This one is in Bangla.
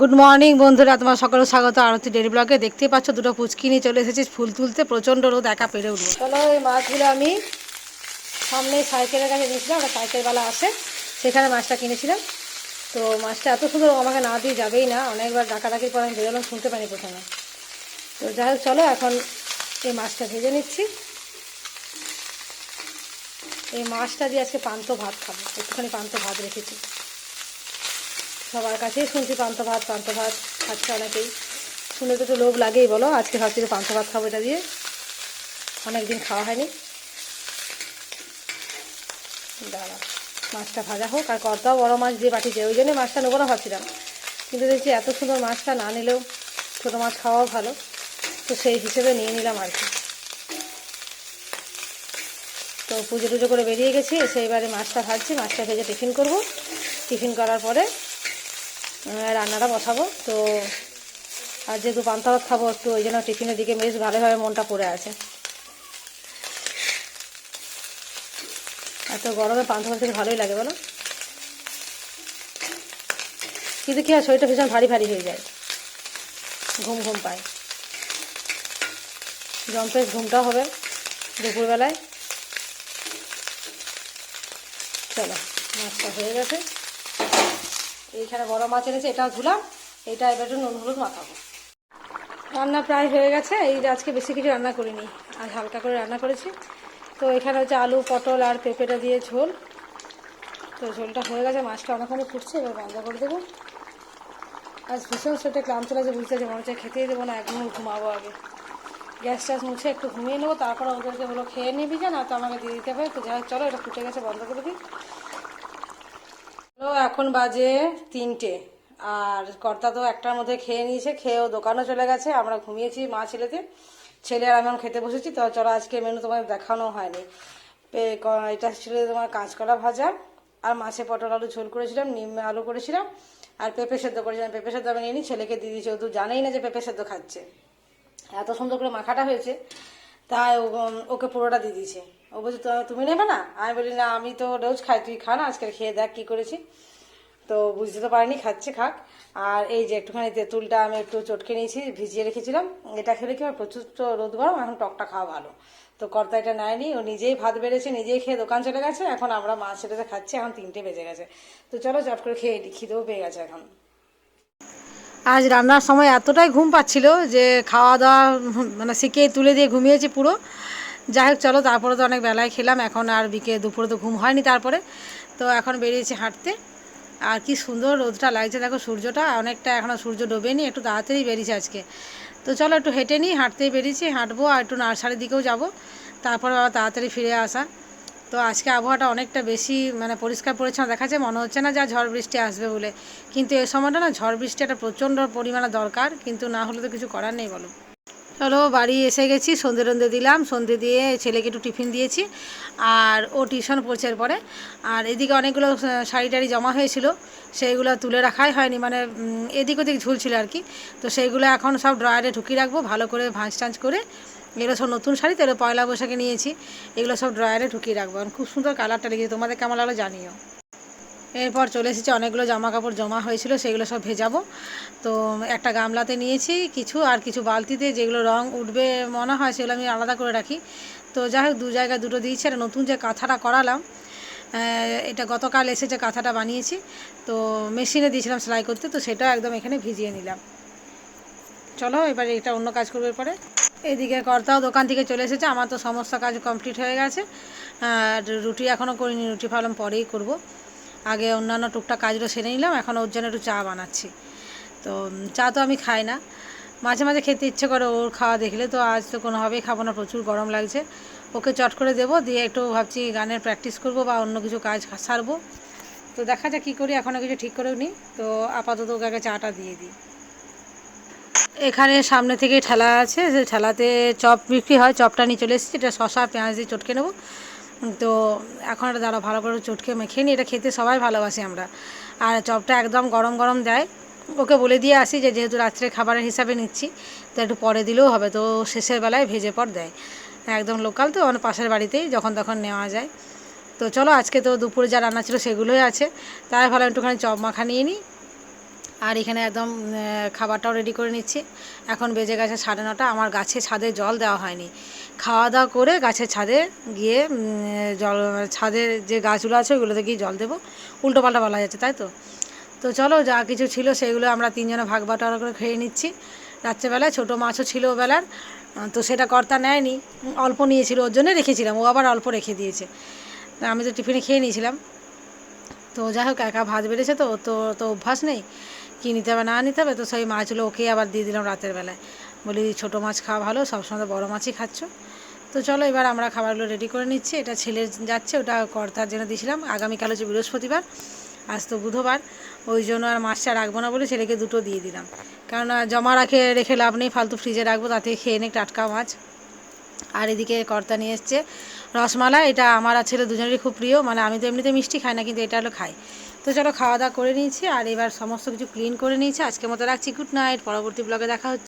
গুড মর্নিং বন্ধুরা। তোমার সকলে স্বাগত। আরতি ডেরি ব্লগে দেখতেই পাচ্ছ, দুটো পুচকি নিয়ে চলে এসেছিস ফুল তুলতে। প্রচণ্ড রোদ, একা পেরে উঠবো। চলো, এই মাছগুলো আমি সামনে সাইকেলের কাছে নিয়েছিলাম ওটা সাইকেলওয়ালা আসে সেখানে মাছটা কিনেছিলাম। তো মাছটা এত সুন্দর আমাকে না দিয়ে যাবেই না। অনেকবার ডাকাডাকির পর আমি বেরোলাম, শুনতে পাইনি প্রথমে। তো যাই হোক, চলো, এখন এই মাছটা ভেজে নিচ্ছি। এই মাছটা দিয়ে আজকে পান্ত ভাত খাব। একটুখানি পান্ত ভাত রেখেছি। সবার কাছেই শুনছি পান্ত ভাত পান্ত ভাত খাচ্ছে অনেকেই। শুনে তো একটু লোভ লাগেই বলো, আজকে ভাবছি যে পান্ত ভাত খাব এটা দিয়ে। অনেক দিন খাওয়া হয়নি। দাঁড়া, মাছটা ভাজা হোক আর কর্তাও বড়ো মাছ দিয়ে পাঠিয়েছে, ওই জন্যই মাছটা নেব না ভাবছিলাম। কিন্তু দেখছি এত সুন্দর মাছটা না নিলেও ছোটো মাছ খাওয়াও ভালো। তো সেই হিসেবে নিয়ে নিলাম আর কি। তো পুজো টুজো করে বেরিয়ে গেছি, এসে এবারে মাছটা ভাজছি, মাছটা ভেজে টিফিন করব। টিফিন করার পরে রান্নাটা বসাবো। তো আর যেহেতু পান্তা ভাত খাব একটু ওই জন্য টিফিনের দিকে বেশ ভালোভাবে মনটা পড়ে আছে। এত গরমে পান্তা ভাত খেতে ভালোই লাগে, বলো? কিন্তু কি হয়, শরীরটা ভীষণ ভারী ভারী হয়ে যায়। ঘুম ঘুম পায়। জম্পেশ ঘুমটাও হবে দুপুরবেলায়। চলো মাছটা হয়ে গেছে। এইখানে বড় মাছ এনেছে এটাও ধুলাম, এটা এবার একটু নুন হলুদ মাখাবো। রান্না প্রায় হয়ে গেছে, এই আজকে বেশি কিছু রান্না করিনি, আজ হালকা করে রান্না করেছি। তো এখানে হচ্ছে আলু, পটল আর পেঁপেটা দিয়ে ঝোল। তো ঝোলটা হয়ে গেছে, মাছটা অনেকখানি ফুটছে, এবার বন্ধ করে দেবো। আজ ভীষণ সেটা ক্লান্ত লাগছে, বুঝতে যে মনে হচ্ছে খেতেই দেবো না, একদম ঘুমাবো আগে। গ্যাস ট্যাস মুছে একটু ঘুমিয়ে নেব, তারপরে ওদেরকে বলো, খেয়ে নিবি না তো আমাকে দিয়ে দিতে হবে। তো যাই চলো, এটা ফুটে গেছে, বন্ধ করে দিই। তো এখন বাজে তিনটে। আর কর্তা তো একটার মধ্যে খেয়ে নিয়েছে, খেয়েও দোকানও চলে গেছে, আমরা ঘুমিয়েছি মা ছেলেতে। ছেলে আর আমি এখন খেতে বসেছি, তো চলো আজকে মেনু তোমার দেখানো হয়নি। এটা ছিল তোমার কাঁচকলা ভাজা, আর মাছে পটল, আলু ঝোল করেছিলাম, নিম আলু করেছিলাম, আর পেঁপে সেদ্ধ করেছিলাম। পেঁপে সেদ্ধ আমি নিয়ে নিই ছেলেকে দিয়ে দিয়েছি। ও তো জানেই না যে পেঁপে সেদ্ধ খাচ্ছে। এত সুন্দর করে মাখাটা হয়েছে। তাই ওকে পুরোটা দিয়ে দিয়েছে। ও বলছে, "তো- তুমি নেবে না? আমি বলি, না, আমি তো রোজ খাই, তুই খা না, আজকে খেয়ে দেখ কি করেছি। তো বুঝতে তো পারিনি, খাচ্ছে, খাক। আর এই যে একটুখানি তেঁতুলটা আমি একটু চটকে নিয়েছি, ভিজিয়ে রেখেছিলাম। এটা খেলে কি হয়, প্রচুর তো রোদ গরম, এখন টকটা খাওয়া ভালো। তো কর্তা এটা নেয়নি, ও নিজেই ভাত বেড়েছে, নিজেই খেয়ে দোকান চলে গেছে, এখন আমরা মাছ ছেলেতে খাচ্ছি, এখন তিনটে বেজে গেছে। তো চলো, চট করে খেয়ে খিদেও পেয়ে গেছে এখন। আজ রান্নার সময় এতটাই ঘুম পাচ্ছিল যে খাওয়া দাওয়া মানে শিখে তুলে দিয়ে ঘুমিয়েছি পুরো। যাই হোক, চলো, তারপরে তো অনেক বেলায় খেলাম, এখন আর বিকে দুপুরে তো ঘুম হয়নি তারপরে। তো এখন বেরিয়েছি হাঁটতে। আর কি সুন্দর রোদটা লাগছে, দেখো সূর্যটা অনেকটা এখনও সূর্য ডোবেনি, একটু তাড়াতাড়ি বেরিয়েছে আজকে। তো চলো, একটু হেঁটে নিই, হাঁটতেই বেরিয়েছি, হাঁটবো আর একটু নার্সারির দিকেও যাব। তারপরে আবার তাড়াতাড়ি ফিরে আসা। তো আজকে আবহাওয়াটা অনেকটা বেশি মানে পরিষ্কার পরিচ্ছন্ন দেখাচ্ছে, মনে হচ্ছে না যা ঝড় বৃষ্টি আসবে বলে। কিন্তু এই সময়টা না ঝড় বৃষ্টি একটা প্রচণ্ড পরিমাণে দরকার, কিন্তু না হলে তো কিছু করার নেই বলো। চলো বাড়ি এসে গেছি, সন্ধে রন্ধে দিলাম, সন্ধে দিয়ে ছেলেকে একটু টিফিন দিয়েছি, আর ও টিউশন পড়ছে পরে আর এদিকে অনেকগুলো শাড়ি টাড়ি জমা হয়েছিল, সেইগুলো তুলে রাখাই হয়নি মানে এদিক ওদিক ঝুলছিল আর কি। তো সেইগুলো এখন সব ড্রয়ারে ঢুকিয়ে রাখব, ভালো করে ভাঁজ টাঁজ করে এগুলো সব নতুন শাড়ি তো পয়লা বৈশাখে নিয়েছি। এগুলো সব ড্রয়ারে ঢুকিয়ে রাখব। খুব সুন্দর কালারটা লেগেছে। তোমাদের কেমন লাগল জানিও। এরপর চলে এসেছে, অনেকগুলো জামা কাপড় জমা হয়েছিল, সেগুলো সব ভেজাবো। তো একটা গামলাতে নিয়েছি কিছু আর কিছু বালতিতে, যেগুলো রং উঠবে মনে হয় সেগুলো আমি আলাদা করে রাখি। তো যাই হোক, দু জায়গায় দুটো দিয়েছি আর নতুন যে কাঁথাটা করালাম এটা গতকাল এসে যে কাঁথাটা বানিয়েছি, তো মেশিনে দিয়েছিলাম সেলাই করতে, তো সেটাও একদম এখানে ভিজিয়ে নিলাম। চলো, এবারে এটা অন্য কাজ করবে পরে এদিকে কর্তাও দোকান থেকে চলে এসেছে। আমার তো সমস্ত কাজ কমপ্লিট হয়ে গেছে। আর রুটি এখনও করিনি, রুটি ফালন পরেই করব। আগে অন্যান্য টুকটাক কাজগুলো সেরে নিলাম, এখন ওর জন্য একটু চা বানাচ্ছি। তো চা তো আমি খাই না। মাঝে মাঝে খেতে ইচ্ছে করে ওর খাওয়া দেখলে তো আজ তো কোনোভাবেই খাব না, প্রচুর গরম লাগছে। ওকে চট করে দেবো, দিয়ে একটু ভাবছি গানের প্র্যাকটিস করব বা অন্য কিছু কাজ সারবো। তো দেখা যাক কী করি, এখনও কিছু ঠিক করেও নিই। তো আপাতত ওকে আগে চাটা দিয়ে দিই। এখানে সামনে থেকে ঠেলা আছে সেই ঠেলাতে চপ বিক্রি হয়, চপটা নিয়ে চলে এসেছি। এটা শশা পেঁয়াজ দিয়ে চটকে নেব। তো এখন এটা দাঁড়া ভালো করে চটকে মেখে নিই। এটা খেতে সবাই ভালোবাসি আমরা। আর চপটা একদম গরম গরম দেয়। ওকে বলে দিয়ে আসি যে, যেহেতু রাত্রে খাবারের হিসাবে নিচ্ছি, তো একটু পরে দিলেও হবে। তো শেষের বেলায় ভেজে পর দেয়। একদম লোকাল তো মানে পাশের বাড়িতেই যখন তখন নেওয়া যায়। তো চলো, আজকে তো দুপুরে যা রান্না ছিল সেগুলোই আছে। তাই ভালো একটুখানি চপ মাখা নিয়ে নিই। আর এখানে একদম খাবারটাও রেডি করে নিচ্ছি। এখন বেজে গেছে সাড়ে নটা, আমার গাছে ছাদে জল দেওয়া হয়নি। খাওয়া দাওয়া করে গাছের ছাদে গিয়ে জল ছাদের যে গাছগুলো আছে ওগুলোতে গিয়ে জল দেবো। উল্টো পাল্টা বলা যাচ্ছে, তাই তো? তো চলো, যা কিছু ছিল সেগুলো আমরা তিনজনে ভাগ বাটোয়ারা করে খেয়ে নিচ্ছি। রাত্রেবেলায় ছোটো মাছও ছিল বেলার তো সেটা কর্তা নেয়নি। অল্প নিয়েছিল, ওর জন্য রেখেছিলাম। ও আবার অল্প রেখে দিয়েছে। আমি তো টিফিনে খেয়ে নিয়েছিলাম। তো যাই হোক, একা ভাত বেড়েছে তো তো তো অভ্যাস নেই। কী নিতে হবে, না নিতে হবে, তো সেই মাছগুলো ওকে আবার দিয়ে দিলাম রাতের বেলায়। বলি ছোটো মাছ খাওয়া ভালো, সবসময় তো বড়ো মাছই খাচ্ছ। তো চলো, এবার আমরা খাবারগুলো রেডি করে নিচ্ছি। এটা ছেলে যাচ্ছে, ওটা কর্তার জন্য দিয়েছিলাম। আগামীকাল হচ্ছে বৃহস্পতিবার, আজ তো বুধবার। ওই জন্য আর মাছটা রাখব না বলে ছেলেকে দুটো দিয়ে দিলাম। কেননা জমা রাখে, রেখে লাভ নেই, ফালতু ফ্রিজে রাখব, তাতে খেয়ে নে টাটকা মাছ। আর এদিকে কর্তা নিয়ে এসছে রসমালাই, এটা আমার আর ছেলে দুজনেরই খুব প্রিয় মানে আমি তো এমনিতে মিষ্টি খাই না, কিন্তু এটা হলো খাই। তো চলো খাওয়া দাওয়া করে নিয়েছি, আর এবার সমস্ত কিছু ক্লিন করে নিয়েছি। আজকে মতো রাখছি গুড নাইট পরবর্তী ব্লগে দেখা হচ্ছে।